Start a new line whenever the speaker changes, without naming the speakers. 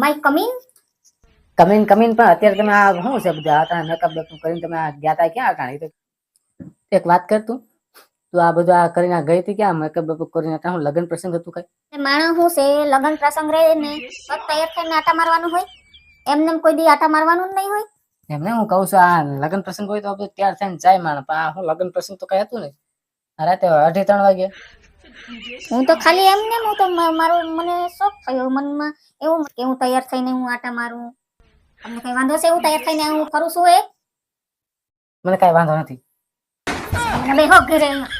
My coming
coming coming પણ અત્યારે તમે આ શું છે બધા? આ મેકઅપ બેકઅપ કરીને તમે આ ગયા તા ક્યાં અટાણે? એક વાત કર તું. તું આ બધું આ કરીને ગઈ હતી ક્યાં? મેકઅપ બેકઅપ કરીને અટાણે હું લગ્ન પ્રસંગ હતું કઈ?
માણસ શું છે? લગ્ન પ્રસંગ રહે ને તૈયાર થઈને આટા મારવાનું હોય. એમને કોઈ દી આટા મારવાનું નહીં હોય.
એમને હું કહું છું આ લગ્ન પ્રસંગ હોય તો આપણે તૈયાર થઈને જાય માણસ. પણ આ હું લગ્ન પ્રસંગ તો કઈ હતું ને રાતે અઢી ત્રણ વાગે
હું તો ખાલી એમ ને હું તો મારો મને શોખ થયો મનમાં એવું કે હું તૈયાર થઈને હું આટા મારું. તમને કઈ વાંધો છે હું તૈયાર થઈને હું ફરું છું એ?
મને કઈ વાંધો નથી.
મને હો ઘરે. અહીંયા.